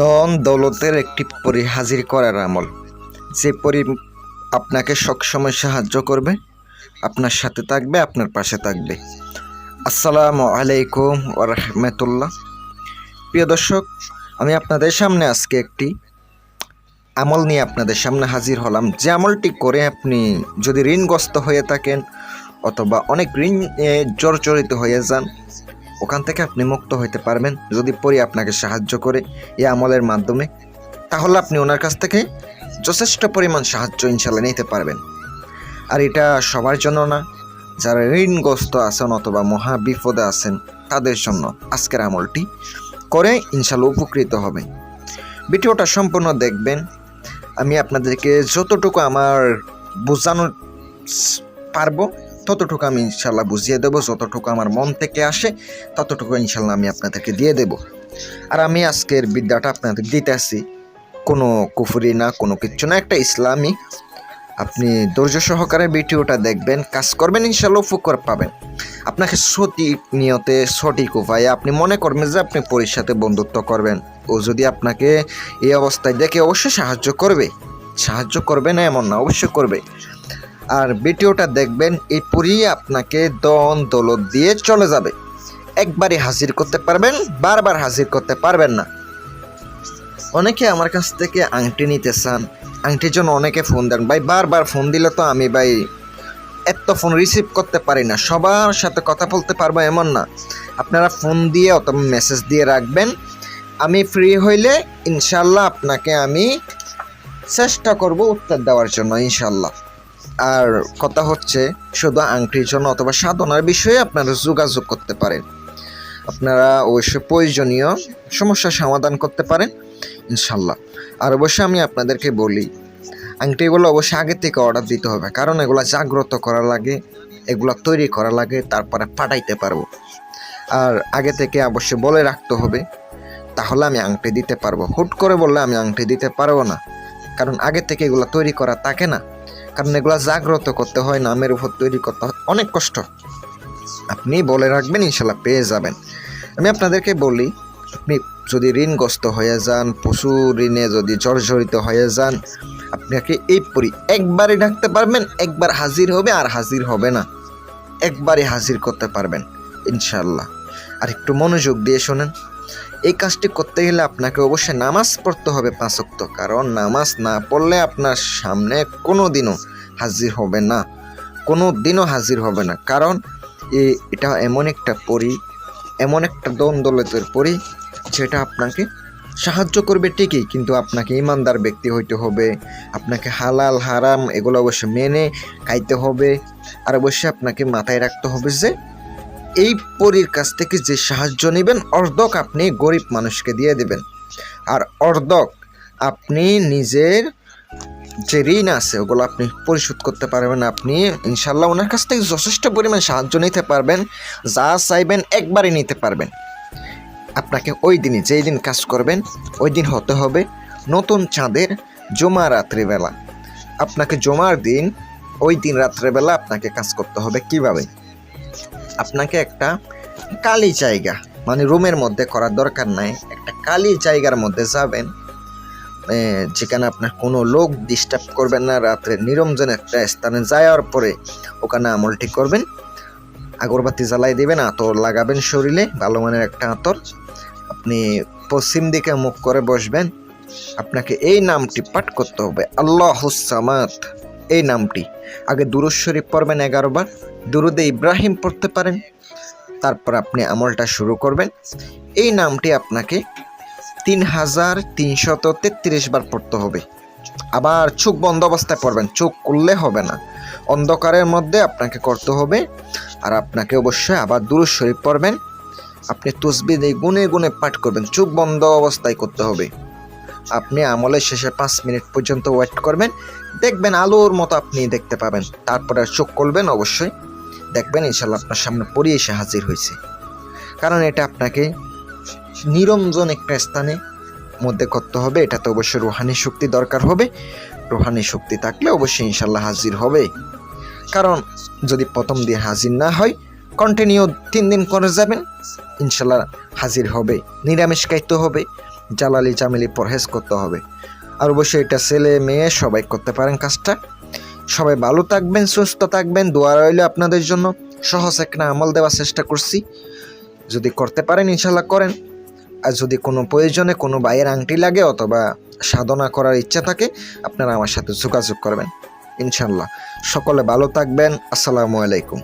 ধন দৌলতের একটি পরি হাজির করার আমল। যে পরি আপনাকে সবসময় সাহায্য করবে, আপনার সাথে থাকবে, আপনার পাশে থাকবে। আসসালামু আলাইকুম ওরহমতুল্লাহ প্রিয় দর্শক, আমি আপনাদের সামনে আজকে একটি আমল নিয়ে আপনাদের সামনে হাজির হলাম। যে আমলটি করে আপনি যদি ঋণগ্রস্ত হয়ে থাকেন অথবা অনেক ঋণ জর্জরিত হয়ে যান ওখান থেকে আপনি মুক্ত হইতে পারবেন যদি পরি আপনাকে সাহায্য করে এই আমলের মাধ্যমে। তাহলে আপনি ওনার কাছ থেকে যথেষ্ট পরিমাণ সাহায্য ইনশাল্লাহ নিতে পারবেন। আর এটা সবার জন্য না, যারা ঋণগ্রস্ত আছেন অথবা মহা বিপদে আছেন, তাদের জন্য আজকের আমলটি করে ইনশাল্লাহ উপকৃত হবেন ভিডিওটা সম্পূর্ণ দেখবেন। আমি আপনাদেরকে যতটুকু আমার বোঝানোর স- পারব ততটুকু আমি ইনশাল্লাহ বুঝিয়ে দেবো, যতটুকু আমার মন থেকে আসে, ততটুকু ইনশাল্লাহ আমি আপনাদেরকে দিয়ে দেব। আর আমি আজকের বিদ্যাটা আপনাদের দিতে আসি, কোনো কুফুরি না, কোনো কিচ্ছু না, একটা ইসলামী। আপনি ধৈর্য সহকারে ভিডিওটা দেখবেন, কাজ করবেন ইনশাল্লাহ উপকার পাবেন। আপনাকে সঠিক নিয়তে, সঠিক উপায়ে আপনি মনে করবেন যে আপনি পরীর সাথে বন্ধুত্ব করবেন। ও যদি আপনাকে এই অবস্থায় দেখে অবশ্যই সাহায্য করবে। সাহায্য করবে না, এমন না, অবশ্যই করবে। আর ভিডিওটা দেখবেন, এই পুরি আপনাকে দন দৌলত দিয়ে চলে যাবে। একবারই হাজির করতে পারবেন, বারবার হাজির করতে পারবেন না। অনেকে আমার কাছ থেকে আংটি নিতে চান, আংটির জন্য অনেকে ফোন দেন। ভাই, বারবার ফোন দিলে তো আমি ভাই এত ফোন রিসিভ করতে পারি না, সবার সাথে কথা বলতে পারব এমন না। আপনারা ফোন দিয়ে অথবা মেসেজ দিয়ে রাখবেন, আমি ফ্রি হইলে ইনশাল্লাহ আপনাকে আমি চেষ্টা করব উত্তর দেওয়ার জন্য, ইনশাল্লাহ। আর কথা হচ্ছে, শুধু আংটির জন্য অথবা সাধনার বিষয়ে আপনারা যোগাযোগ করতে পারেন। আপনারা অবশ্যই প্রয়োজনীয় সমস্যার সমাধান করতে পারেন, ইনশাল্লাহ। আর অবশ্যই আমি আপনাদেরকে বলি আংটিগুলো অবশ্যই আগে থেকে অর্ডার দিতে হবে, কারণ এগুলো জাগ্রত করা লাগে, এগুলো তৈরি করা লাগে, তারপরে পাঠাইতে পারব। আর আগে থেকে অবশ্যই বলে রাখতে হবে, তাহলে আমি আংটি দিতে পারব। হুট করে বললে আমি আংটি দিতে পারব না, কারণ আগে থেকে এগুলো তৈরি করা থাকে না। কারণ এগুলো জাগ্রত করতে হয় নামের উপর তৈরি করতে হয়। অনেক কষ্ট। আপনি বলে রাখবেন, ইনশাল্লাহ পেয়ে যাবেন। আমি আপনাদেরকে বলি, আপনি যদি ঋণগ্রস্ত হয়ে যান, পশু ঋণে যদি জর্জরিত হয়ে যান, আপনাকে এই পরি একবারই ডাকতে পারবেন, একবার হাজির হবে আর হাজির হবে না। একবারই হাজির করতে পারবেন, ইনশাল্লাহ। আর একটু মনোযোগ দিয়ে শোনেন। এই কাজটি করতে গেলে আপনাকে অবশ্যই নামাজ পড়তে হবে পাঁচক্ত কারণ নামাজ না পড়লে আপনার সামনে কোনো দিনও হাজির হবে না। কোনো দিনও হাজির হবে না। কারণ এটা এমন একটা পরি, এমন একটা দ্বন্দ্বলতের পরি, যেটা আপনাকে সাহায্য করবে ঠিকই, কিন্তু আপনাকে ইমানদার ব্যক্তি হইতে হবে। আপনাকে হালাল, হারাম এগুলো অবশ্যই মেনে খাইতে হবে। আর অবশ্যই আপনাকে মাথায় রাখতে হবে যে এই পরীর কাছ থেকে যে সাহায্য নেবেন, অর্ধক আপনি গরিব মানুষকে দিয়ে দেবেন। আর অর্ধক আপনি নিজের যে ঋণ আছে, ওগুলো আপনি পরিশোধ করতে পারবেন। আপনি ইনশাল্লাহ ওনার কাছ থেকে যথেষ্ট পরিমাণ সাহায্য নিতে পারবেন, যা চাইবেন একবারই নিতে পারবেন। আপনাকে ওই দিনই, যেই দিন কাজ করবেন, ওই দিন হতে হবে নতুন চাঁদের জমা রাত্রিবেলা। আপনাকে জমার দিন, ওই দিন রাত্রেবেলা আপনাকে কাজ করতে হবে। কীভাবে? আপনাকে একটা কালি জায়গা মানে রুমের মধ্যে করার দরকার নাই, একটা কালি জায়গার মধ্যে যাবেন যেখানে আপনার কোনো লোক ডিস্টার্ব করবেন না, রাত্রে নিরঞ্জন একটা স্থানে যাওয়ার পরে ওখানে আমলটি করবেন, আগরবাতি জ্বালাই দিবেন, আতর লাগাবেন শরীরে, ভালো মানের একটা আতর, আপনি পশ্চিম দিকে মুখ করে বসবেন, আপনাকে এই নামটি পাঠ করতে হবে, আল্লাহ সামাত এই নামটি। আগে দুরুদ শরীফ পড়বেন এগারো বার। দুরুদে ইব্রাহিম পড়তে পারেন। তারপর আপনি আমলটা শুরু করবেন। এই নামটি আপনাকে তিন হাজার তিনশত তেত্রিশ বার পড়তে হবে। আবার চোখ বন্ধ অবস্থায় পড়বেন। চোখ করলে হবে না। অন্ধকারের মধ্যে আপনাকে করতে হবে। আর আপনাকে অবশ্যই আবার দুরুদ শরীফ পড়বেন। আপনি তসবি দিয়ে গুনে গুনে পাঠ করবেন। চোখ বন্ধ অবস্থায় করতে হবে। আপনি আমলের শেষে পাঁচ মিনিট পর্যন্ত ওয়েট করবেন। দেখবেন আলোর মতো আপনি দেখতে পাবেন। তারপরে চোখ করবেন অবশ্যই। দেখবেন ইনশাল্লাহ আপনার সামনে পড়ে এসে হাজির হয়েছে। কারণ এটা আপনাকে নিরঞ্জন একটা স্থানে মধ্যে করতে হবে। এটাতে অবশ্যই রুহানি শক্তি দরকার হবে। রুহানি শক্তি থাকলে অবশ্যই ইনশাল্লাহ হাজির হবে। কারণ যদি প্রথম দিয়ে হাজির না হয় কন্টিনিউ তিন দিন করে যাবেন ইনশাল্লাহ হাজির হবে। নিরামিষ খাইতে হবে। জ্বালালি চামেলি পরহেজ করতে হবে। আর অবশ্যই এটা ছেলে মেয়ে, সবাই করতে পারেন কাজটা। সবাই ভালো থাকবেন, সুস্থ থাকবেন, দোয়া রইলে আপনাদের জন্য। সহজ একটা আমল দেওয়ার চেষ্টা করছি। যদি করতে পারেন, ইনশাল্লাহ করেন। আর যদি কোনো প্রয়োজনে কোনো ভাইয়ের আংটি লাগে অথবা সাধনা করার ইচ্ছা থাকে, আপনারা আমার সাথে যোগাযোগ করবেন। ইনশাল্লাহ। সকলে ভালো থাকবেন। আসসালামু আলাইকুম।